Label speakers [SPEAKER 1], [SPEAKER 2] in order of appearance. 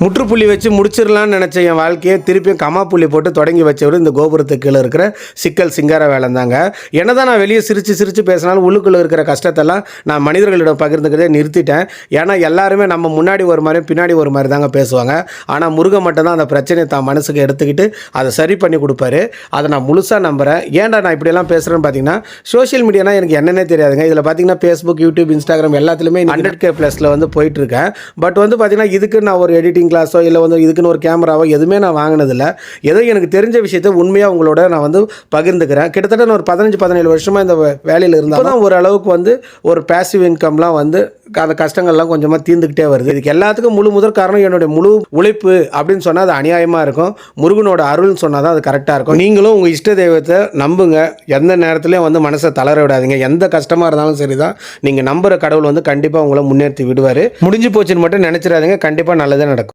[SPEAKER 1] முற்றுப்புள்ளி வச்சு முடிச்சிடலாம்னு நினச்ச என் வாழ்க்கையை திருப்பியும் கமா புள்ளி போட்டு தொடங்கி வச்சவர் இந்த கோபுரத்துக்கு கீழே இருக்கிற சிக்கல் சிங்கார வேலை தாங்க. என்னதான் நான் வெளியே சிரித்து சிரித்து பேசினாலும் உள்ளுக்குள்ளே இருக்கிற கஷ்டத்தெல்லாம் நான் மனிதர்களிடம் பகிர்ந்துக்கிறதே நிறுத்திட்டேன். ஏன்னா எல்லாருமே நம்ம முன்னாடி ஒரு மாதிரி பின்னாடி ஒரு மாதிரி தாங்க பேசுவாங்க. ஆனால் முருகன் மட்டும்தான் அந்த பிரச்சனையை தான் மனசுக்கு எடுத்துக்கிட்டு அதை சரி பண்ணி கொடுப்பாரு. அதை நான் முழுசாக நம்புகிறேன் ஏன்டா நான் இப்படியெல்லாம் பேசுகிறேன்னு பார்த்தீங்கன்னா சோஷியல் மீடியானா எனக்கு என்னன்னே தெரியாதுங்க. இதில் பார்த்தீங்கன்னா ஃபேஸ்புக் யூடியூப் இன்ஸ்டாகிராம் எல்லாத்துலேயுமே ஹண்ட்ரட் கே ப்ளஸில் வந்து போயிட்டுருக்கேன் பட் வந்து பார்த்தீங்கன்னா இதுக்கு நான் ஒரு எடிட்டிங் கிளாஸோ இல்லை வந்து இதுக்குன்னு ஒரு கேமராவோ எதுவுமே நான் வாங்கினதில்ல. ஏதோ எனக்கு தெரிஞ்ச விஷயத்தை உண்மையாக உங்களோட நான் வந்து பகிர்ந்துக்கிறேன். கிட்டத்தட்ட நான் ஒரு பதினஞ்சு பதினேழு வருஷமாக இந்த வேலையில் இருந்தால் தான் ஓரளவுக்கு வந்து ஒரு பேசிவ் இன்கம்லாம் வந்து அந்த கஷ்டங்கள்லாம் கொஞ்சமாக தீர்ந்துக்கிட்டே வருது. இதுக்கு எல்லாத்துக்கும் முழு முதற் காரணம் என்னுடைய முழு உழைப்பு அப்படின்னு சொன்னால் அது அநியாயமாக இருக்கும். முருகனோட அருள்னு சொன்னால் தான் அது கரெக்டாக இருக்கும். நீங்களும் உங்கள் இஷ்ட தெய்வத்தை நம்புங்க. எந்த நேரத்துலையும் வந்து மனசை தளர விடாதீங்க. எந்த கஷ்டமாக இருந்தாலும் சரி தான் நீங்கள் நம்புகிற கடவுள் வந்து கண்டிப்பாக உங்களை முன்னேற்றி விடுவார். முடிஞ்சு போச்சுன்னு மட்டும் நினச்சிடாதீங்க. கண்டிப்பாக நல்லதே நடக்கும்.